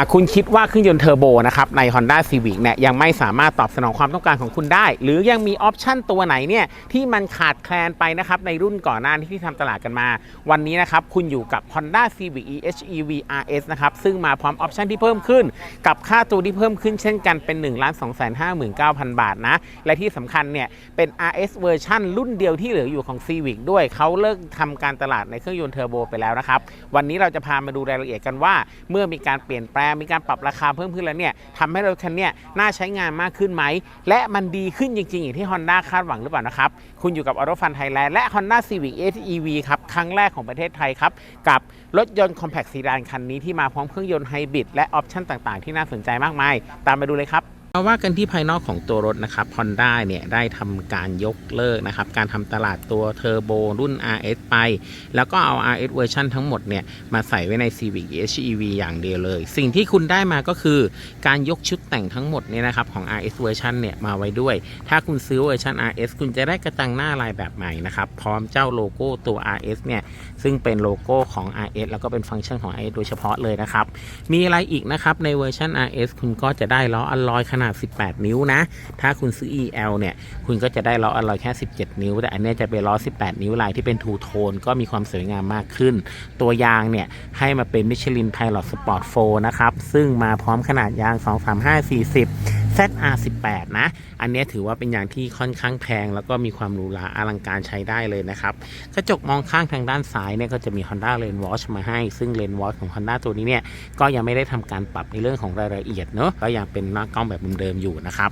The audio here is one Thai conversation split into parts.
ากคุณคิดว่าเครื่องยนต์เทอร์โบนะครับใน Honda Civic เนี่ยยังไม่สามารถตอบสนองความต้องการของคุณได้ หรือยังมีออปชันตัวไหนเนี่ยที่มันขาดแคลนไปนะครับในรุ่นก่อนหน้าที่ทำตลาดกันมา วันนี้นะครับคุณอยู่กับ Honda Civic EHEV RS นะครับซึ่งมาพร้อมออปชันที่เพิ่มขึ้น กับค่าตัวที่เพิ่มขึ้นเช่นกันเป็น 1 2 5 9 0 0 0 บาทนะ และที่สำคัญเนี่ยเป็น RS เวอร์ชันรุ่นเดียวที่เหลืออยู่ของ Civic ด้วยเขาเลิกทำการตลาดในเครื่องยนต์เทอร์โบไปแล้วนะครับวันนี้เราจะพามาดูรายละเอียดกันว่า เมื่อมีการเปลี่ยนแปลงมีการปรับราคาเพิ่มขึ้นแล้วเนี่ยทำให้รถคันนี้น่าใช้งานมากขึ้นไหม และมันดีขึ้นจริงๆ อย่างที่ Honda คาดหวังหรือเปล่านะครับ คุณอยู่กับออโตฟันไทยแลนด์และ Honda Civic EV ครับ ครั้งแรกของประเทศไทยครับ กับรถยนต์คอมแพคซีดานคันนี้ที่มาพร้อมเครื่องยนต์ไฮบริดและออปชั่นต่างๆ ที่น่าสนใจมากมาย ตามไปดูเลยครับาว่ากันที่ภายนอกของตัวรถนะครับ Honda เนี่ยได้ทำการยกเลิกนะครับการทำตลาดตัวเทอร์โบรุ่น RS ไป แล้วก็เอา RS เวอร์ชันทั้งหมดเนี่ยมาใส่ไว้ใน Civic HEV อย่างเดียวเลย สิ่งที่คุณได้มาก็คือการยกชุดแต่งทั้งหมดเนี่ยนะครับของ RS เวอร์ชันเนี่ยมาไว้ด้วย ถ้าคุณซื้อเวอร์ชัน RS คุณจะได้กระจังหน้าลายแบบใหม่นะครับพร้อมเจ้าโลโก้ตัว RS เนี่ยซึ่งเป็นโลโก้ของ RS แล้วก็เป็นฟังก์ชันของ RS โดยเฉพาะเลยนะครับมีอะไรอีกนะครับในเวอร์ชัน RS คุณก็จะได้ล้ออัลลอยขนาด18 นิ้วนะ ถ้าคุณซื้อ EL เนี่ย คุณก็จะได้ล้ออัลลอยแค่ 17 นิ้ว แต่อันนี้จะเป็นล้อ 18 นิ้วลายที่เป็นทูโทนก็มีความสวยงามมากขึ้น ตัวยางเนี่ย ให้มาเป็นมิชลินไพลอตสปอร์ตโฟนะครับ ซึ่งมาพร้อมขนาดยาง 235 40 ZR18 นะ อันนี้ถือว่าเป็นยางที่ค่อนข้างแพง แล้วก็มีความหรูหราอลังการใช้ได้เลยนะครับ กระจกมองข้างทางด้านซ้ายเนี่ยก็จะมี Honda Lane Watch มาให้ ซึ่ง Lane Watch ของ Honda ตัวนี้เนี่ย ก็ยังไม่ได้ทำการปรับในเรื่องของรายละเอียดเนอะก็ยังเป็นหน้ากล้องแบบเดิมๆอยู่นะครับ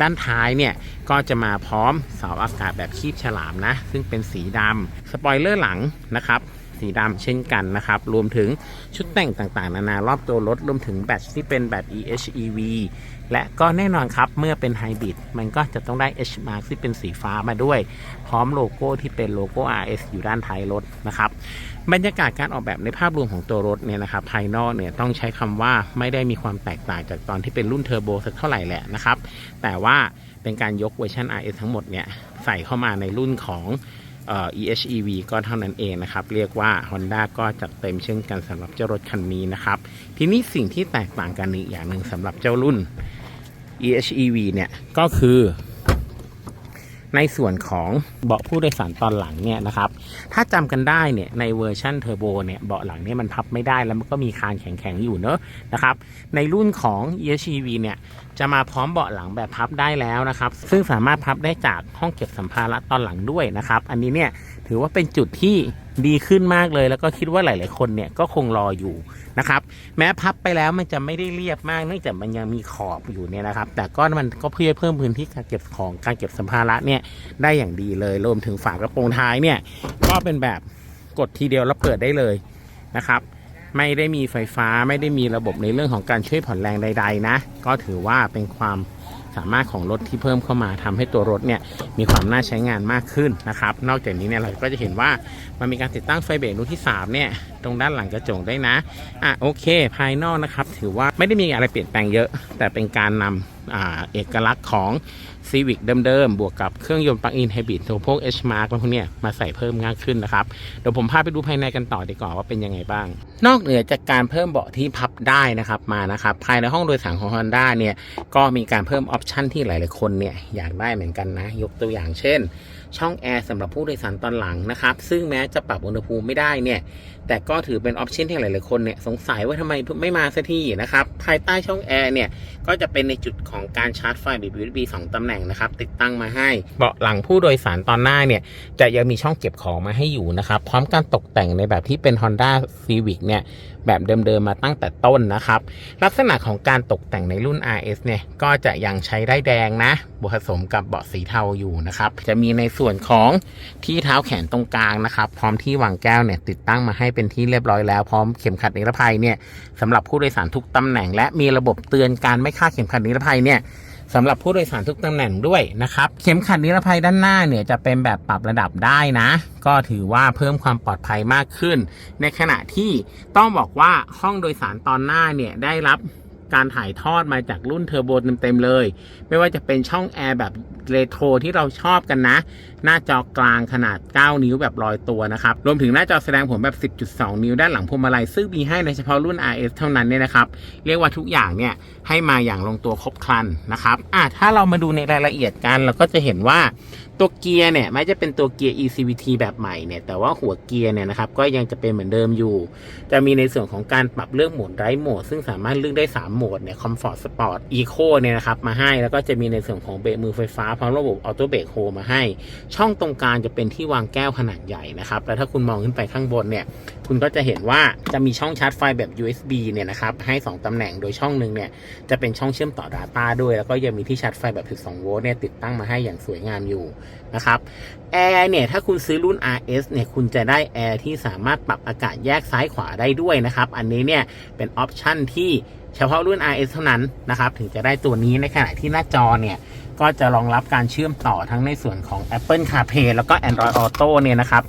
ด้านท้ายเนี่ยก็จะมาพร้อมเสาอากาศแบบคีบฉลามนะ ซึ่งเป็นสีดำสปอยเลอร์หลังนะครับ สีดำเช่นกันนะครับ รวมถึงชุดแต่งต่างๆ นานารอบตัวรถ รวมถึงแบตที่เป็นแบต EHEV และก็แน่นอนครับ เมื่อเป็นไฮบริดมันก็จะต้องได้ H mark ที่เป็นสีฟ้ามาด้วย พร้อมโลโก้ที่เป็นโลโก้ RS อยู่ด้านท้ายรถนะครับ บรรยากาศการออกแบบในภาพรวมของตัวรถเนี่ยนะครับ ภายนอกเนี่ยต้องใช้คำว่าไม่ได้มีความแตกต่างจากตอนที่เป็นรุ่นเทอร์โบสักเท่าไหร่แหละนะครับ แต่ว่าเป็นการยกเวอร์ชัน RS ทั้งหมดเนี่ยใส่เข้ามาในรุ่นของ EHEV ก็เท่านั้นเองนะครับ เรียกว่า Honda ก็จัดเต็มเช่นกันสำหรับเจ้ารถคันนี้นะครับ ทีนี้สิ่งที่แตกต่างกันอีกอย่างหนึ่งสำหรับเจ้ารุ่น EHEV เนี่ยก็คือ ในส่วนของเบาะผู้โดยสารตอนหลังเนี่ยนะครับ ถ้าจำกันได้เนี่ยในเวอร์ชันเทอร์โบเนี่ยเบาะหลังเนี่ยมันพับไม่ได้แล้วมันก็มีคานแข็งๆอยู่เนอะนะครับ ในรุ่นของ e h v เนี่ยจะมาพร้อมเบาะหลังแบบพับได้แล้วนะครับ ซึ่งสามารถพับได้จากห้องเก็บสัมภาระตอนหลังด้วยนะครับ อันนี้เนี่ย ถือว่าเป็นจุดที่ดีขึ้นมากเลย แล้วก็คิดว่าหลาย ๆ คนเนี่ยก็คงรออยู่นะครับ แม้พับไปแล้วมันจะไม่ได้เรียบมากเนื่องจากมันยังมีขอบอยู่เนี่ยนะครับ แต่ก็มันก็เพื่อเพิ่มพื้นที่การเก็บของการเก็บสัมภาระเนี่ยได้อย่างดีเลยรวมถึงฝากระโปรงท้ายเนี่ยก็เป็นแบบกดทีเดียวแล้วเปิดได้เลยนะครับ ไม่ได้มีไฟฟ้าไม่ได้มีระบบในเรื่องของการช่วยผ่อนแรงใด ๆ นะ ก็ถือว่าเป็นความ สามารถของรถที่เพิ่มเข้ามาทำให้ตัวรถเนี่ยมีความน่าใช้งานมากขึ้นนะครับ นอกจากนี้เนี่ยเราก็จะเห็นว่ามันมีการติดตั้งไฟเบรกรุ่นที่3เนี่ยตรงด้านหลังกระจกได้นะอะโอเค ภายนอกนะครับ ถือว่าไม่ได้มีอะไรเปลี่ยนแปลงเยอะ แต่เป็นการนำอ่าเอกลักษณ์ของ Civic เดิมๆ บวกกับเครื่องยนต์ปลั๊กอินไฮบริดตัวพวก H Mark พวกเนี้ยมาใส่เพิ่มมากขึ้นนะครับ เดี๋ยวผมพาไปดูภายในกันต่อดีกว่าว่าเป็นยังไงบ้าง นอกเหนือจากการเพิ่มเบาะที่พับได้นะครับมานะครับภายในห้องโดยสารของ Honda เนี่ยก็มีการเพิ่มออปชันที่หลายๆคนเนี่ยอยากได้เหมือนกันนะ ยกตัวอย่างเช่น ช่องแอร์สำหรับผู้โดยสารตอนหลังนะครับซึ่งแม้จะปรับอุณหภูมิไม่ได้เนี่ยแต่ก็ถือเป็นออปชันที่หลายๆคนเนี่ยสงสัยว่าทำไมไม่มาสักทีนะครับ ภายใต้ช่องแอร์เนี่ย ก็จะเป็นในจุดของการชาร์จไฟแบบ USB 2 ตำแหน่งนะครับ ติดตั้งมาให้ เบาะหลังผู้โดยสารตอนหน้าเนี่ย จะยังมีช่องเก็บของมาให้อยู่นะครับ พร้อมการตกแต่งในแบบที่เป็น Honda Civic เนี่ย แบบเดิมๆมาตั้งแต่ต้นนะครับ ลักษณะของการตกแต่งในรุ่น RS เนี่ยก็จะยังใช้ได้แดงนะบวกผสมกับเบาะสีเทาอยู่นะครับจะมีในส่วนของที่เท้าแขนตรงกลางนะครับ พร้อมที่วางแก้วเนี่ยติดตั้งมาให้เป็นที่เรียบร้อยแล้วพร้อมเข็มขัดนิรภัยเนี่ยสำหรับผู้โดยสารทุกตำแหน่ง และมีระบบเตือนการไม่คาดเข็มขัดนิรภัยเนี่ยสำหรับผู้โดยสารทุกตำแหน่งด้วยนะครับ เข็มขัดนิรภัยด้านหน้าเนี่ยจะเป็นแบบปรับระดับได้นะ ก็ถือว่าเพิ่มความปลอดภัยมากขึ้น ในขณะที่ต้องบอกว่าห้องโดยสารตอนหน้าเนี่ยได้รับการถ่ายทอดมาจากรุ่นเทอร์โบเต็มๆเลย ไม่ว่าจะเป็นช่องแอร์แบบเรโทรที่เราชอบกันนะ หน้าจอกลางขนาด 9 นิ้วแบบลอยตัวนะครับ รวมถึงหน้าจอแสดงผลแบบ 10.2 นิ้วด้านหลังพวงมาลัยซึ่งมีให้ในเฉพาะรุ่น RS เท่านั้นเนี่ยนะครับ เรียกว่าทุกอย่างเนี่ยให้มาอย่างลงตัวครบครันนะครับอะถ้าเรามาดูในรายละเอียดกันเราก็จะเห็นว่าตัวเกียร์เนี่ยไม่จะเป็นตัวเกียร์ ECVT แบบใหม่เนี่ยแต่ว่าหัวเกียร์เนี่ยนะครับก็ยังจะเป็นเหมือนเดิมอยู่ จะมีในส่วนของการปรับเลือกโหมดไร้โหมด ซึ่งสามารถเลือกได้ 3 โหมดเนี่ย Comfort Sport Eco เนี่ยนะครับมาให้แล้วก็จะมีในส่วนของเบรกมือไฟฟ้าพร้อมระบบ Auto Brake Hold มาให้ ช่องตรงกลางจะเป็นที่วางแก้วขนาดใหญ่นะครับ แล้วถ้าคุณมองขึ้นไปข้างบนเนี่ย คุณก็จะเห็นว่าจะมีช่องชาร์จไฟแบบ USB เนี่ยนะครับ ให้ 2 ตำแหน่ง โดยช่องหนึ่งเนี่ย จะเป็นช่องเชื่อมต่อ Data ด้วย แล้วก็ยังมีที่ชาร์จไฟแบบ 12 โวลต์เนี่ยติดตั้งมาให้อย่างสวยงามอยู่นะครับ แอร์เนี่ย ถ้าคุณซื้อรุ่น RS เนี่ย คุณจะได้แอร์ที่สามารถปรับอากาศแยกซ้ายขวาได้ด้วยนะครับ อันนี้เนี่ย เป็นออปชั่นที่ เฉพาะรุ่น RS เท่านั้นนะครับ ถึงจะได้ตัวนี้ในขณะที่หน้าจอเนี่ย ก็จะรองรับการเชื่อมต่อทั้งในส่วนของ Apple CarPlay แล้วก็ Android Auto เนี่ยนะครับ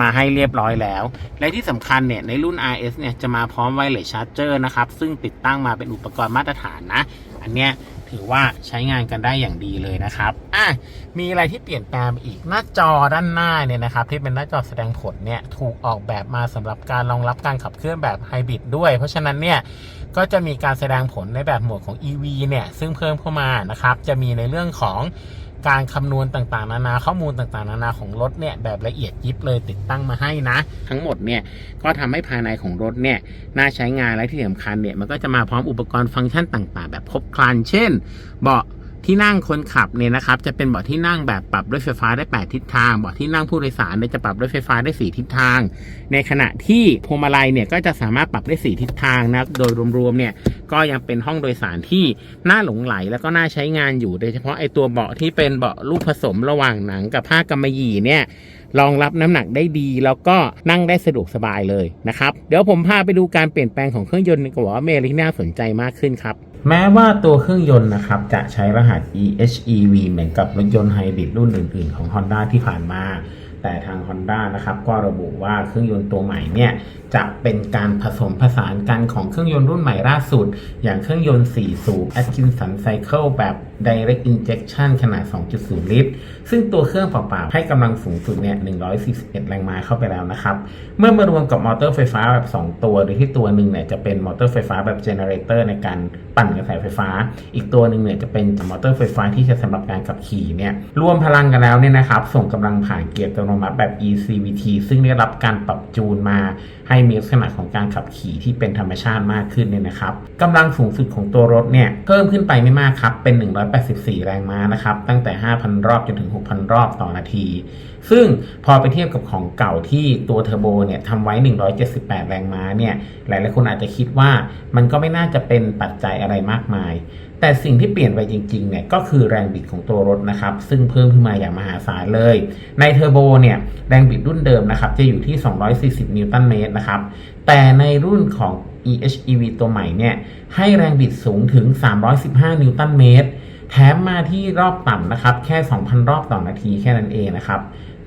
มาให้เรียบร้อยแล้ว และที่สำคัญเนี่ย ในรุ่น RS เนี่ย จะมาพร้อม Wireless Charger นะครับ ซึ่งติดตั้งมาเป็นอุปกรณ์มาตรฐานนะ อันเนี้ย ถือว่าใช้งานกันได้อย่างดีเลยนะครับอะมีอะไรที่เปลี่ยนแปลงไปอีกหน้าจอด้านหน้าเนี่ยนะครับที่เป็นหน้าจอแสดงผลเนี่ยถูกออกแบบมาสำหรับการรองรับการขับเคลื่อนแบบไฮบริดด้วย เพราะฉะนั้นเนี่ยก็จะมีการแสดงผลในแบบหมวดของ EV เนี่ยซึ่งเพิ่มเข้ามานะครับจะมีในเรื่องของ การคำนวณต่างๆ นานาข้อมูลต่างๆ นานาของรถเนี่ยแบบละเอียดยิบเลยติดตั้งมาให้นะ ทั้งหมดเนี่ยก็ทำให้ภายในของรถเนี่ยน่าใช้งานและที่สำคัญเนี่ยมันก็จะมาพร้อมอุปกรณ์ฟังก์ชันต่าง ๆ แบบครบครัน เช่น เบาะ ที่นั่งคนขับเนี่ยนะครับ จะเป็นเบาะที่นั่งแบบปรับด้วยไฟฟ้าได้ 8 ทิศทางเบาะที่นั่งผู้โดยสารเนี่ยจะปรับด้วยไฟฟ้าได้ 4 ทิศทาง ในขณะที่พวงมาลัยเนี่ยก็จะสามารถปรับได้ 4 ทิศทางนะโดยรวมๆเนี่ยก็ยังเป็นห้องโดยสารที่น่าหลงไหลแล้วก็น่าใช้งานอยู่โดยเฉพาะไอตัวเบาะที่เป็นเบาะลูกผสมระหว่างหนังกับผ้ากำมะหยี่เนี่ยรองรับน้ำหนักได้ดีแล้วก็นั่งได้สะดวกสบายเลยนะครับ เดี๋ยวผมพาไปดูการเปลี่ยนแปลงของเครื่องยนต์กับว่าเมลที่น่าสนใจมากขึ้นครับ แม้ว่าตัวเครื่องยนต์นะครับจะใช้รหัส EHEV เหมือนกับรถยนต์ไฮบริดรุ่นอื่น ๆ ของ Honda ที่ผ่านมา แต่ทาง Honda นะครับก็ระบุว่าเครื่องยนต์ตัวใหม่เนี่ย จะเป็นการผสมผสานกันของเครื่องยนต์รุ่นใหม่ล่าสุด อย่างเครื่องยนต์ 4 สูบ Atkinson Cycle แบบ Direct Injection ขนาด 2.0 ลิตร ซึ่งตัวเครื่องเปล่าๆ ให้กำลังสูงสุดเนี่ย 141 แรงม้าเข้าไปแล้วนะครับ เมื่อมารวมกับมอเตอร์ไฟฟ้าแบบ 2 ตัว โดยที่ตัวหนึ่งเนี่ยจะเป็นมอเตอร์ไฟฟ้าแบบเจเนเรเตอร์ในการปั่นกระแสไฟฟ้า อีกตัวหนึ่งเนี่ยจะเป็นมอเตอร์ไฟฟ้าที่ใช้สำหรับการขับขี่เนี่ย รวมพลังกันแล้วเนี่ยนะครับ ส่งกำลังผ่านเกียร์อัตโนมัติแบบ ECVT ซึ่งได้รับการปรับจูนมา ให้มีลักษณะของการขับขี่ที่เป็นธรรมชาติมากขึ้นเนี่ยนะครับกำลังสูงสุดของตัวรถเนี่ยเพิ่มขึ้นไปไม่มากครับ เป็น 184 แรงม้านะครับ ตั้งแต่ 5,000 รอบจนถึง 6,000 รอบต่อนาที ซึ่งพอไปเทียบกับของเก่าที่ตัวเทอร์โบเนี่ยทำไว้ 178 แรงม้าเนี่ยหลายๆคนอาจจะคิดว่ามันก็ไม่น่าจะเป็นปัจจัยอะไรมากมาย แต่สิ่งที่เปลี่ยนไปจริงๆเนี่ยก็คือแรงบิดของตัวรถนะครับ ซึ่งเพิ่มขึ้นมาอย่างมหาศาลเลย ในเทอร์โบเนี่ยแรงบิดรุ่นเดิมนะครับ จะอยู่ที่ 240 นิวตันเมตรนะครับ แต่ในรุ่นของ EHEV ตัวใหม่เนี่ยให้แรงบิดสูงถึง 315 นิวตันเมตร แถมมาที่รอบต่ำนะครับ แค่ 2,000 รอบต่อนาทีแค่นั้นเองนะครับ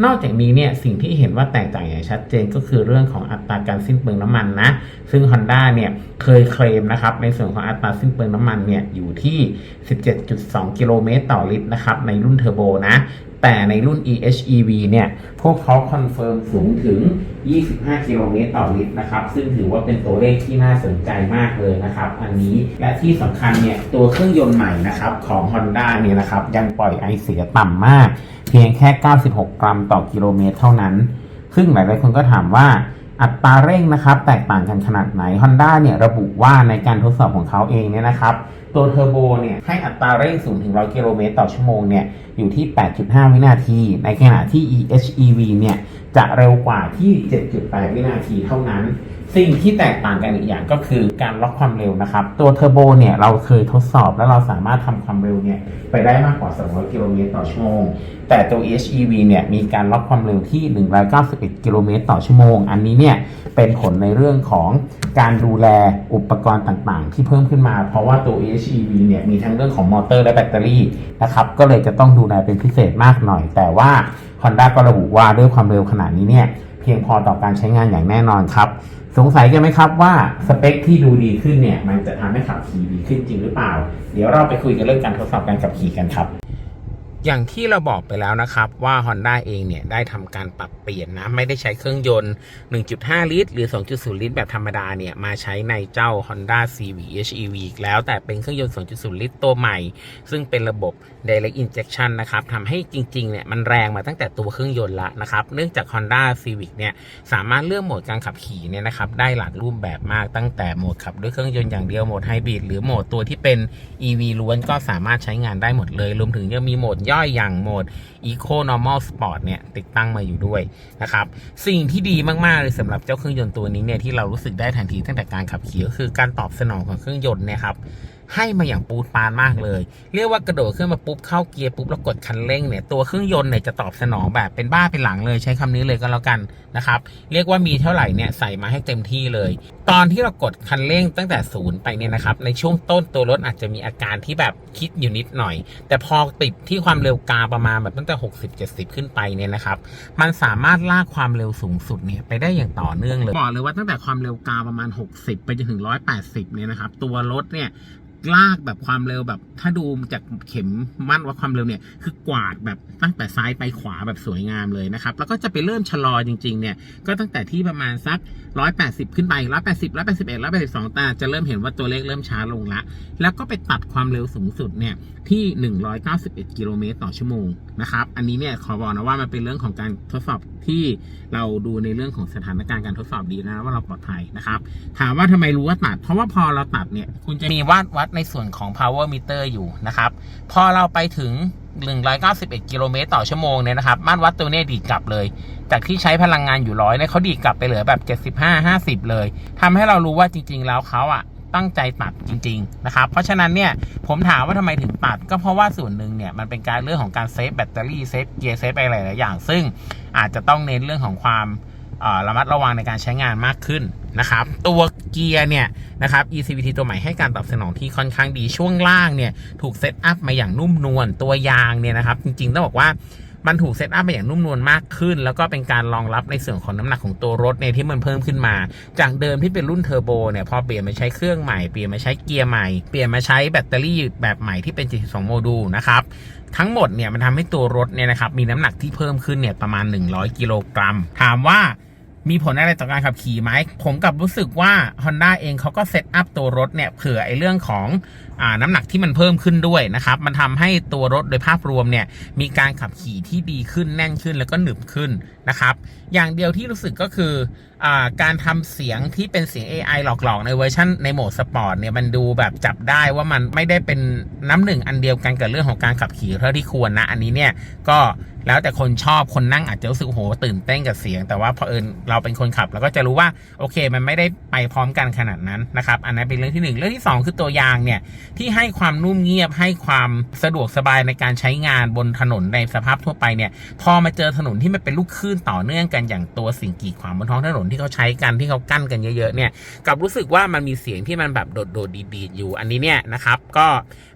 นอกจากนี้เนี่ยสิ่งที่เห็นว่าแตกต่างอย่างชัดเจนก็คือเรื่องของอัตราการสิ้นเปลืองน้ำมันนะ ซึ่ง Honda เนี่ยเคยเคลมนะครับในส่วนของอัตราสิ้นเปลืองน้ำมันเนี่ยอยู่ที่ 17.2 กิโลเมตรต่อลิตรนะครับในรุ่นเทอร์โบนะ แต่ในรุ่น EHEV เนี่ย พวกเขาคอนเฟิร์มสูงถึง 25 กิโลเมตรต่อลิตรนะครับ ซึ่งถือว่าเป็นตัวเลขที่น่าสนใจมากเลยนะครับ อันนี้ และที่สำคัญเนี่ย ตัวเครื่องยนต์ใหม่นะครับของ Honda เนี่ยนะครับ ยังปล่อยไอเสียต่ำมาก เพียงแค่ 96 กรัมต่อกิโลเมตรเท่านั้น ซึ่งหลายๆคนก็ถามว่า อัตราเร่งนะครับ แตกต่างกันขนาดไหน Honda เนี่ยระบุว่าในการทดสอบของเขาเองเนี่ยนะครับ ตัวเทอร์โบเนี่ยให้อัตราเร่งสูงถึง 100 กิโลเมตรต่อชั่วโมงเนี่ยอยู่ที่ 8.5 วินาที ในขณะที่ EHEV เนี่ยจะเร็วกว่าที่ 7.8 วินาทีเท่านั้น สิ่งที่แตกต่างกันอีกอย่างก็คือการล็อกความเร็วนะครับ ตัวเทอร์โบเนี่ยเราเคยทดสอบแล้วเราสามารถทำความเร็วเนี่ยไปได้มากกว่า 200 กิโลเมตรต่อชั่วโมง แต่ตัว EHEV เนี่ยมีการล็อกความเร็วที่ 191 กิโลเมตรต่อชั่วโมง อันนี้เนี่ยเป็นผลในเรื่องของการดูแลอุปกรณ์ต่างๆ ที่เพิ่มขึ้นมา เพราะว่าตัว EHEV เนี่ยมีทั้งเรื่องของมอเตอร์และแบตเตอรี่นะครับ ก็เลยจะต้องดูแลเป็นพิเศษมากหน่อย แต่ว่า Honda ก็ระบุว่าด้วยความเร็วขนาดนี้เนี่ยเพียงพอต่อการใช้งานอย่างแน่นอนครับ สงสัยกันไหมครับว่าสเปคที่ดูดีขึ้นเนี่ยมันจะทำให้ขับขี่ดีขึ้นจริงหรือเปล่า เดี๋ยวเราไปคุยกันเรื่องการทดสอบการขับขี่กันครับ อย่างที่เราบอกไปแล้วนะครับว่า Honda เองเนี่ยได้ทำการปรับเปลี่ยนนะ ไม่ได้ใช้เครื่องยนต์ 1.5 ลิตร หรือ 2.0 ลิตร แบบธรรมดาเนี่ยมาใช้ในเจ้า Honda CV HEV อีกแล้วแต่เป็นเครื่องยนต์ 2.0 ลิตรตัวใหม่ ซึ่งเป็นระบบ Direct Injection นะครับทำให้จริงๆเนี่ยมันแรงมาตั้งแต่ตัวเครื่องยนต์ละนะครับ เนื่องจาก Honda Civic เนี่ยสามารถเลือกโหมดการขับขี่เนี่ยนะครับได้หลากรูปแบบมากตั้งแต่โหมดขับด้วยเครื่องยนต์อย่างเดียวโหมดไฮบริดหรือโหมดตัวที่เป็น EV ล้วนก็สามารถใช้งานได้หมดเลยรวมถึงยังมีโหมดย่อยอย่างโหมด Eco Normal Sport เนี่ยติดตั้งมาอยู่ด้วยนะครับสิ่งที่ดีมากๆเลยสำหรับเจ้าเครื่องยนต์ตัวนี้เนี่ยที่เรารู้สึกได้ทันทีตั้งแต่การขับขี่ก็คือการตอบสนองของเครื่องยนต์นะครับ ให้มาอย่างปูดปานมากเลย เรียกว่ากระโดดขึ้นมาปุ๊บเข้าเกียร์ปุ๊บแล้วกดคันเร่งเนี่ยตัวเครื่องยนต์เนี่ยจะตอบสนองแบบเป็นบ้าเป็นหลังเลยใช้คำนี้เลยก็แล้วกันนะครับเรียกว่ามีเท่าไหร่เนี่ยใส่มาให้เต็มที่เลย ตอนที่เรากดคันเร่งตั้งแต่ศูนย์ไปเนี่ยนะครับในช่วงต้นตัวรถอาจจะมีอาการที่แบบคิดอยู่นิดหน่อย แต่พอติดที่ความเร็วกลางประมาณแบบตั้งแต่ 60-70 ขึ้นไปเนี่ยนะครับมันสามารถลากความเร็วสูงสุดเนี่ยไปได้อย่างต่อเนื่องเลยบอกเลยว่าตั้งแต่ความเร็วกลางประมาณ 60 ไปจนถึง 180เนี่ยนะครับตัวรถเนี่ย ลากแบบความเร็วแบบ ถ้าดูจากเข็มมั่นวัดความเร็วเนี่ย คือกวาดแบบตั้งแต่ซ้ายไปขวาแบบสวยงามเลยนะครับ แล้วก็จะไปเริ่มชะลอจริงๆเนี่ย ก็ตั้งแต่ที่ประมาณสัก 180 ขึ้นไป 180 181 182ตาจะเริ่มเห็นว่าตัวเลขเริ่มช้าลงละ แล้วก็ไปตัดความเร็วสูงสุดเนี่ยที่ 191 กิโลเมตรต่อชั่วโมงนะครับ อันนี้เนี่ยขอบอกนะว่ามันเป็นเรื่องของการทดสอบที่เราดูในเรื่องของสถานการณ์การทดสอบดีนะว่าเราปลอดภัยนะครับ ถามว่าทำไมรู้ว่าตัด เพราะว่าพอเราตัดเนี่ยคุณจะมีวัดวัดในส่วนของ power meter อยู่นะครับ พอเราไปถึง 191 กิโลเมตรต่อชั่วโมงเนี่ยนะครับมาตรวัดตัวเนี้ดีกลับเลย จากที่ใช้พลังงานอยู่ร้อยเนี่ยเขาดีกลับไปเหลือแบบ 75 50 เลยทำให้เรารู้ว่าจริง ๆ แล้วเขาอะตั้งใจตัดจริง ๆ นะครับ เพราะฉะนั้นเนี่ยผมถามว่าทำไมถึงตัด ก็เพราะว่าส่วนหนึ่งเนี่ยมันเป็นการเรื่องของการเซฟแบตเตอรี่เซฟเกียร์เซฟอะไรหลายอย่าง ซึ่งอาจจะต้องเน้นเรื่องของความ ระมัดระวังในการใช้งานมากขึ้นนะครับ ตัวเกียร์เนี่ยนะครับ ECVT ตัวใหม่ให้การตอบสนองที่ค่อนข้างดีช่วงล่างเนี่ยถูกเซตอัพมาอย่างนุ่มนวลตัวยางเนี่ยนะครับ จริงๆต้องบอกว่ามันถูกเซตอัพมาอย่างนุ่มนวลมากขึ้น แล้วก็เป็นการรองรับในส่วนของน้ำหนักของตัวรถเนี่ยที่มันเพิ่มขึ้นมา จากเดิมที่เป็นรุ่นเทอร์โบเนี่ยพอเปลี่ยนมาใช้เครื่องใหม่ เปลี่ยนมาใช้เกียร์ใหม่ เปลี่ยนมาใช้แบตเตอรี่แบบใหม่ที่เป็น 72 โมดูลนะครับทั้งหมดเนี่ยมันทำให้ตัวรถเนี่ยนะครับมีน้ำหนักที่เพิ่มขึ้นเนี่ยประมาณ 100 กิโลกรัม ถามว่า มีผลอะไรต่อการขับขี่ไหม ผมกับรู้สึกว่า Honda เองเขาก็เซตอัพตัวรถเนี่ยเผื่อไอ้เรื่องของอน้ำหนักที่มันเพิ่มขึ้นด้วยนะครับ มันทำให้ตัวรถโดยภาพรวมเนี่ยมีการขับขี่ที่ดีขึ้นแน่นขึ้นแล้วก็หนึบขึ้นนะครับ อย่างเดียวที่รู้สึกก็คือ การทำเสียงที่เป็นเสียง AI หลอกๆ ในเวอร์ชันในโหมดสปอร์ตเนี่ยมันดูแบบจับได้ว่ามันไม่ได้เป็นน้ำหนึ่งอันเดียวกันกับเรื่องของการขับขี่เท่าที่ควรนะ อันนี้เนี่ยก็แล้วแต่คนชอบคนนั่งอาจจะรู้สึกโหตื่นเต้นกับเสียง แต่ว่าพอเอิญเราเป็นคนขับเราก็จะรู้ว่าโอเค มันไม่ได้ไปพร้อมกันขนาดนั้นนะครับ อันนั้นเป็นเรื่องที่หนึ่งเรื่องที่สองคือตัวยางเนี่ยที่ให้ความนุ่มเงียบให้ความสะดวกสบายในการใช้งานบนถนนในสภาพทั่วไปเนี่ยพอมาเจอถนนที่มันเป็นลูกคลื่นต่อเนื่องกันอย่างตัวสิ่งกีดขวางบนท้องถนนที่เขาใช้กันที่เขากั้นกันเยอะๆเนี่ยกับรู้สึกว่ามันมีเสียงที่มันแบบโดดๆดีๆอยู่อันนี้เนี่ยนะครับ ก็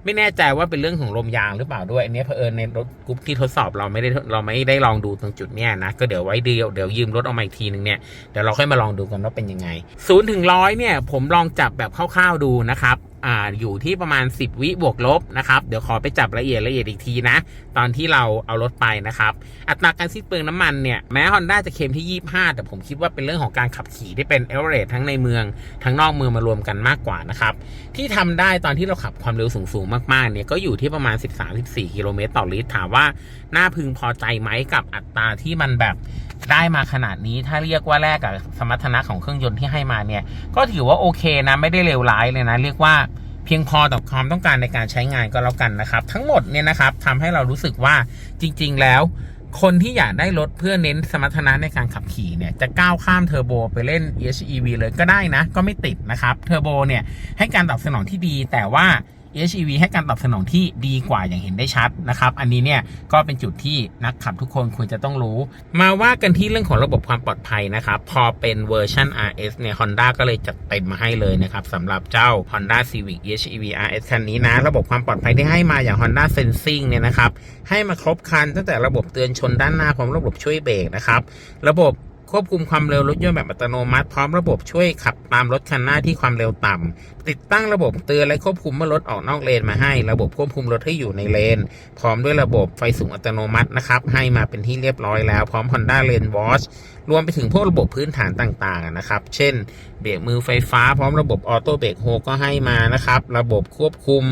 ไม่แน่ใจว่าเป็นเรื่องของลมยางหรือเปล่าด้วยอันนี้เผอิญในรถกรุ๊ปที่ทดสอบเราไม่ได้เราไม่ได้ลองดูตรงจุดเนี้ยนะก็เดี๋ยวไว้เดียวเดี๋ยวยืมรถเอามาอีกทีนึงเนี่ยเดี๋ยวเราค่อยมาลองดูกันว่าเป็นยังไงศูนย์ถึงร้อยเนี่ยผมลองจับแบบคร่าวๆดูนะครับ อ่าอยู่ที่ประมาณ 10 วิบวกลบนะครับ เดี๋ยวขอไปจับละเอียดละเอียดอีกทีนะ ตอนที่เราเอารถไปนะครับ อัตราการสิ้นเปลืองน้ำมันเนี่ย แม้ Honda จะเคลมที่ 25 แต่ผมคิดว่าเป็นเรื่องของการขับขี่ที่เป็นเอเวอเรทั้งในเมือง ทั้งนอกเมืองมารวมกันมากกว่านะครับ ที่ทำได้ตอนที่เราขับความเร็วสูงๆมากๆเนี่ยก็อยู่ที่ประมาณ 13-14กิโลเมตรต่อลิตรถามว่าน่าพึงพอใจไหมกับอัตราที่มันแบบ ได้มาขนาดนี้ถ้าเรียกว่าแลกกับสมรรถนะของเครื่องยนต์ที่ให้มาเนี่ย ก็ถือว่าโอเคนะไม่ได้เลวร้ายเลยนะ เรียกว่าเพียงพอต่อความต้องการในการใช้งานก็แล้วกันนะครับ ทั้งหมดเนี่ยนะครับทำให้เรารู้สึกว่าจริง ๆ แล้ว คนที่อยากได้รถเพื่อเน้นสมรรถนะในการขับขี่เนี่ยจะก้าวข้ามเทอร์โบไปเล่น HEV เลยก็ได้นะ ก็ไม่ติดนะครับเทอร์โบเนี่ยให้การตอบสนองที่ดีแต่ว่า HEV ให้การตอบสนองที่ดีกว่าอย่างเห็นได้ชัดนะครับ อันนี้เนี่ยก็เป็นจุดที่นักขับทุกคนควรจะต้องรู้ มาว่ากันที่เรื่องของระบบความปลอดภัยนะครับ พอเป็นเวอร์ชัน RS เนี่ย Honda ก็เลยจัดเต็มมาให้เลยนะครับสำหรับเจ้า Honda Civic HEV RS คันนี้นะ ระบบความปลอดภัยที่ให้มาอย่าง Honda Sensing เนี่ยนะครับให้มาครบคันตั้งแต่ระบบเตือนชนด้านหน้าพร้อมระบบช่วยเบรกนะครับระบบ ควบคุมความเร็วรถยนต์แบบอัตโนมัติพร้อมระบบช่วยขับตามรถคันหน้าที่ความเร็วต่ำ ติดตั้งระบบเตือนและควบคุมเมื่อรถออกนอกเลนมาให้ ระบบควบคุมรถให้อยู่ในเลน พร้อมด้วยระบบไฟสูงอัตโนมัตินะครับ ให้มาเป็นที่เรียบร้อยแล้ว พร้อม Honda Lane Watch รวมไปถึงพวกระบบพื้นฐานต่างๆนะครับ เช่น เบรกมือไฟฟ้า พร้อมระบบออโต้เบรกโฮก็ให้มานะครับ ระบบควบคุม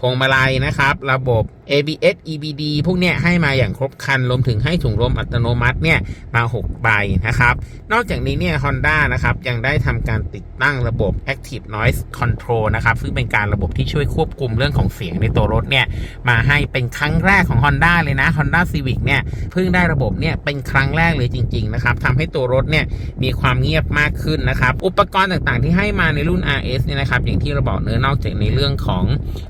พวงมาลัยนะครับ ระบบ ABS EBD พวกเนี้ยให้มาอย่างครบครันรวมถึงให้ถุงลมอัตโนมัติเนี่ยมา 6 ใบนะครับ นอกจากนี้เนี่ย Honda นะครับยังได้ทำการติดตั้งระบบ Active Noise Control นะครับซึ่งเป็นการระบบที่ช่วยควบคุมเรื่องของเสียงในตัวรถเนี่ยมาให้เป็นครั้งแรกของ Honda เลยนะ Honda Civic เนี่ยเพิ่งได้ระบบเนี่ยเป็นครั้งแรกเลยจริง ๆ นะครับทำให้ตัวรถเนี่ยมีความเงียบมากขึ้นนะครับ อุปกรณ์ต่างๆ ที่ให้มาในรุ่น RS เนี่ยนะครับอย่างที่เราบอกเนื้อนอกจากในเรื่องของ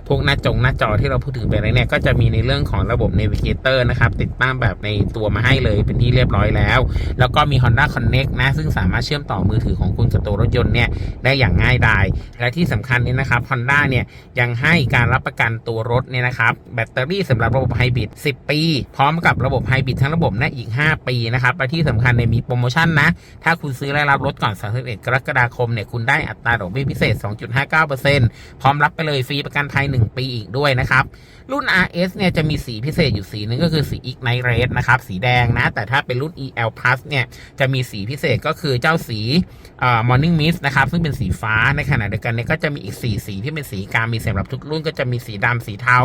พวกหน้าจงหน้าจอที่เราพูดถึงไปแล้วเนี่ยก็จะมีในเรื่องของระบบ Navigator นะครับ ติดตั้งแบบในตัวมาให้เลยเป็นที่เรียบร้อยแล้ว แล้วก็มี Honda Connect นะ ซึ่งสามารถเชื่อมต่อมือถือของคุณกับตัวรถยนต์เนี่ยได้อย่างง่ายดายและที่สำคัญเนี่ยนะครับ Honda เนี่ยยังให้การรับประกันตัวรถเนี่ยนะครับ แบตเตอรี่สำหรับระบบไฮบริด10 ปี พร้อมกับระบบไฮบริดทั้งระบบนะอีก 5 ปีนะครับและที่สำคัญเนี่ยมีโปรโมชั่นนะถ้าคุณซื้อและรับรถก่อน 31 กรกฎาคมเนี่ยคุณได้อัตราดอกเบี้ยพิเศษ 2.59%พร้อมรับไปเลยฟรีประกันภัย1ปีอีกด้วยนะครับรุ่น RS เนี่ยจะมีสีพิเศษอยู่สีหนึงก็คือสี Ignite Red นะครับ สีแดงนะ แต่ถ้าเป็นรุ่น EL Plus เนี่ยจะมีสีพิเศษก็คือเจ้าสีเอ่อ Morning Mist นะครับ ซึ่งเป็นสีฟ้าในขณะเดียวกันเนี่ยก็จะมีอีก 4 สีที่เป็นสีกลางมีสำหรับทุกรุ่นก็จะมีสีดำสีเทา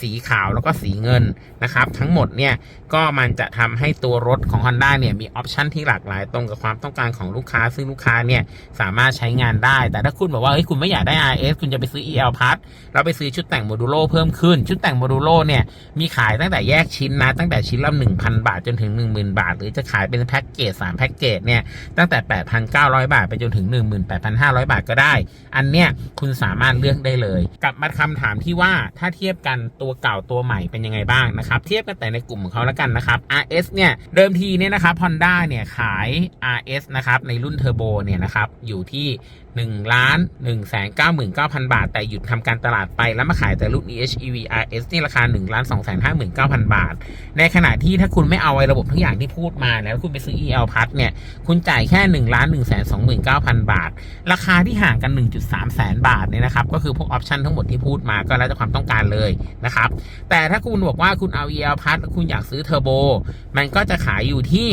สีขาวแล้วก็สีเงินนะครับ ทั้งหมดเนี่ยก็มันจะทำให้ตัวรถของ Honda เนี่ยมีออปชันที่หลากหลายตรงกับความต้องการของลูกค้า ซึ่งลูกค้าเนี่ยสามารถใช้งานได้ แต่ถ้าคุณบอกว่าเฮ้ยคุณไม่อยากได้ RS คุณจะไปซื้อ EL Plus แล้วไปซื้อชุดแต่งโมดูโลเพิ่มขึ้นชุดแต่งโมดูโลเนี่ยมีขายตั้งแต่แยกชิ้นนะ ตั้งแต่ชิ้นละ1,000 บาทจนถึง 10,000 บาท หรือจะขายเป็นแพ็กเกจ3แพ็กเกจเนี่ยตั้งแต่ 8,900 บาท ไปจนถึง 18,500 บาทก็ได้ อันเนี้ยคุณสามารถเลือกได้เลย กลับมาคำถามที่ว่าถ้าเทียบกันตัวเก่าตัวใหม่เป็นยังไงบ้างนะครับเทียบกันแต่ในกลุ่มของเขาแล้วกันนะครับ RS เนี่ยเดิมทีเนี่ยนะครับ Honda เนี่ยขาย RS นะครับในรุ่นเทอร์โบเนี่ยนะครับอยู่ที่1ล้าน1 9 9 0 0 0 บาท แต่หยุดทำการตลาดไปแล้วมาขายแต่รุ่น EHEV RS นี่ราคา1ล้าน2 5 9 0 0 0 บาท ในขณะที่ถ้าคุณไม่เอาไอ้ระบบทุกอย่างที่พูดมาแล้วคุณไปซื้อ EL Plus เนี่ยคุณจ่ายแค่1ล้าน1 2 9 0 0 0 บาท ราคาที่ห่างกัน 1.3 แสนบาทเนี่ยนะครับก็คือพวกออปชันทั้งหมดที่พูดมาก็แล้วแต่ความต้องการเลยนะครับแต่ถ้าคุณบอกว่าคุณเอา EL Plus คุณอยากซื้อเทอร์โบมันก็จะขายอยู่ที่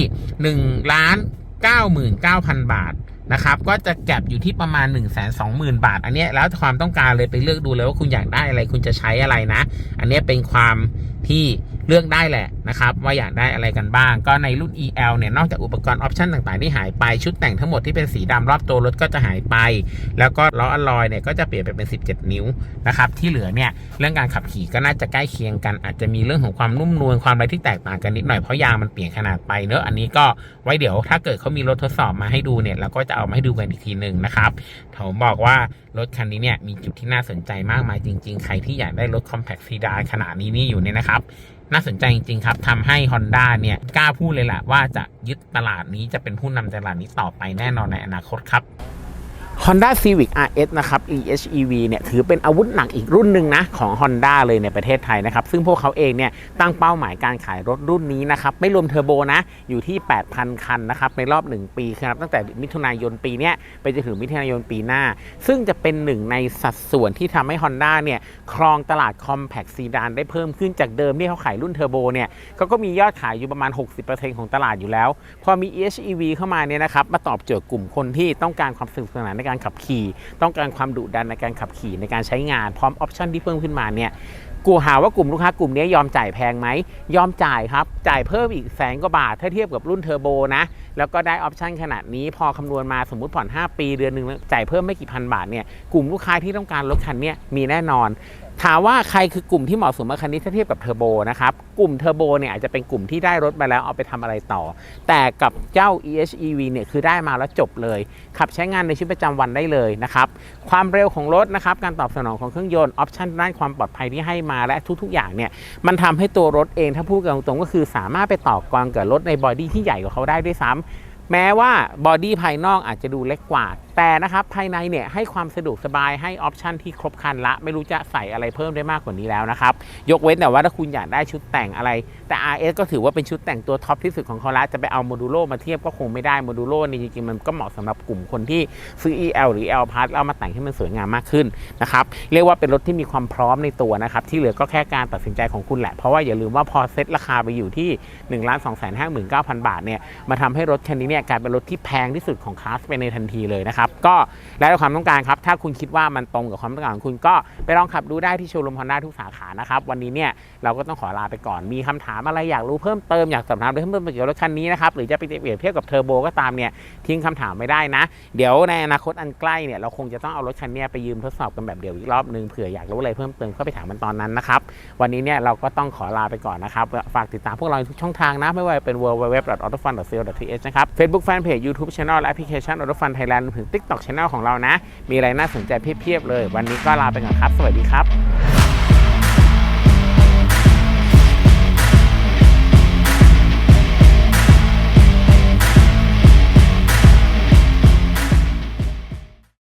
1ล้าน 99,000 บาทนะครับก็จะแก็บอยู่ที่ประมาณ 1 2 0 0 0 0 บาท อันเนี้ยแล้วความต้องการเลยไปเลือกดูเลยว่าคุณอยากได้อะไรคุณจะใช้อะไรนะ อันเนี้ยเป็นความที่ เลือกได้แหละนะครับ ว่าอยากได้อะไรกันบ้าง ก็ในรุ่น EL เนี่ยนอกจากอุปกรณ์ออปชันต่างๆที่หายไปชุดแต่งทั้งหมดที่เป็นสีดำรอบตัวรถก็จะหายไป แล้วก็ล้ออลลอยเนี่ยก็จะเปลี่ยนไปเป็น 17 นิ้วนะครับที่เหลือเนี่ยเรื่องการขับขี่ก็น่าจะใกล้เคียงกัน อาจจะมีเรื่องของความนุ่มนวลความอะไรที่แตกต่างกันนิดหน่อยเพราะยางมันเปลี่ยนขนาดไปเนอะอันนี้ก็ไว้เดี๋ยวถ้าเกิดเขามีรถทดสอบมาให้ดูเนี่ยเราก็จะเอามาให้ดูกันอีกทีหนึ่งนะครับผมบอกว่ารถคันนี้เนี่ยมีจุดที่น่าสนใจมากมายจริง ๆ ใครที่อยากได้รถ compact sedan ขนาดนี้นี่อยู่เนี่ยนะครับ น่าสนใจจริงๆครับทำให้ Honda เนี่ยกล้าพูดเลยแหละว่าจะยึดตลาดนี้จะเป็นผู้นำตลาดนี้ต่อไปแน่นอนในอนาคตครับ Honda Civic RS นะครับ EHEV เนี่ยถือเป็นอาวุธหนักอีกรุ่นหนึ่งนะของ Honda เลยในประเทศไทยนะครับ ซึ่งพวกเขาเองเนี่ยตั้งเป้าหมายการขายรถรุ่นนี้นะครับ ไม่รวมเทอร์โบนะ อยู่ที่ 8,000 คันนะครับ ในรอบ 1 ปีครับ ตั้งแต่มิถุนายนปีเนี้ยไปจนถึงมิถุนายนปีหน้า ซึ่งจะเป็นหนึ่งในสัดส่วนที่ทำให้ Honda เนี่ยครองตลาด Compact Sedan ได้เพิ่มขึ้นจากเดิมที่เขาขายรุ่นเทอร์โบเนี่ยเขาก็มียอดขายอยู่ประมาณ 60%ของตลาดอยู่แล้ว พอมี EHEV เข้ามาเนี่ยนะครับมาตอบโจทย์กลุ่มคนที่ต้องการความสนุกสนานในการขับขี่ ต้องการความดุดันในการขับขี่ในการใช้งานพร้อมออปชันที่เพิ่มขึ้นมาเนี่ยกูหาว่ากลุ่มลูกค้ากลุ่มนี้ยอมจ่ายแพงไหมยอมจ่ายครับ จ่ายเพิ่มอีกแสนกว่าบาทถ้าเทียบกับรุ่นเทอร์โบนะ แล้วก็ได้ออปชันขนาดนี้พอคำนวณมาสมมติผ่อน 5 ปีเดือนหนึ่งจ่ายเพิ่มไม่กี่พันบาทเนี่ยกลุ่มลูกค้าที่ต้องการรถคันนี้มีแน่นอน ถามว่าใครคือกลุ่มที่เหมาะสมกับคันนี้ถ้าเทียบกับเทอร์โบนะครับ กลุ่มเทอร์โบเนี่ยอาจจะเป็นกลุ่มที่ได้รถมาแล้วเอาไปทำอะไรต่อ แต่กับเจ้า EHEV เนี่ยคือได้มาแล้วจบเลย ขับใช้งานในชีวิตประจำวันได้เลยนะครับ ความเร็วของรถนะครับ การตอบสนองของเครื่องยนต์ ออปชันด้านความปลอดภัยที่ให้มาและทุกๆ อย่างเนี่ย มันทำให้ตัวรถเองถ้าพูดกันตรงๆก็คือสามารถไปต่อกรกับรถในบอดี้ที่ใหญ่กว่าเขาได้ด้วยซ้ำแม้ว่าบอดี้ภายนอกอาจจะดูเล็กกว่า แต่นะครับภายในเนี่ยให้ความสะดวกสบายให้ออปชันที่ครบครันละ ไม่รู้จะใส่อะไรเพิ่มได้มากกว่านี้แล้วนะครับ ยกเว้นแต่ว่าถ้าคุณอยากได้ชุดแต่งอะไร แต่ RS ก็ถือว่าเป็นชุดแต่งตัวท็อปที่สุดของเขาละจะไปเอาโมดูโลมาเทียบก็คงไม่ได้โมดูโลนี่จริงๆมันก็เหมาะสำหรับกลุ่มคนที่ซื้อ EL หรือ L Plus เอามาแต่งให้มันสวยงามมากขึ้นนะครับเรียกว่าเป็นรถที่มีความพร้อมในตัวนะครับที่เหลือก็แค่การตัดสินใจของคุณแหละเพราะว่าอย่าลืมว่าพอเซ็ตราคาไปอยู่ที่1 2 5 9 0 0 0บาทเนี่ยมาทำให้รถคันนี้เนี่ยกลายเป็นรถที่แพงที่สุดของคลาสไปในทันทีเลยนะครับก็แล้วแต่ความต้องการครับถ้าคุณคิดว่ามันตรงกับความต้องการของคุณก็ไปลองขับดูได้ที่โชว์รูมฮอนด้าทุกสาขานะครับวันนี้เนี่ยเราก็ต้องขอลาไปก่อนมีคำถามอะไรอยากรู้เพิ่มเติมอยากสอบถามเพิ่มเติมเกี่ยวกับรถคันนี้นะครับหรือจะไปเปรียบเทียบกับเทอร์โบก็ตามเนี่ยทิ้งคำถามไม่ได้นะ เดี๋ยวในอนาคตอันใกล้เนี่ยเราคงจะต้องเอารถคันนี้ไปยืมทดสอบกันแบบเดียวอีกรอบนึงเผื่ออยากรู้อะไรเพิ่มเติมก็ไปถามมันตอนนั้นนะครับวันนี้เนี่ยเราก็ต้องขอลาไปก่อนนะครับฝากติดตามพวกเราทุกช่องทางนะไม่ว่าจะเป็น www.autofun.co.th นะครับ Facebook Fanpage YouTube Channel และแอปพลิเคชัน Autofun Thailand รวมถึง TikTok Channel ของเรานะ มีอะไรน่าสนใจเพียบๆเลย วันนี้ก็ลาไปก่อนครับ สวัสดีครับ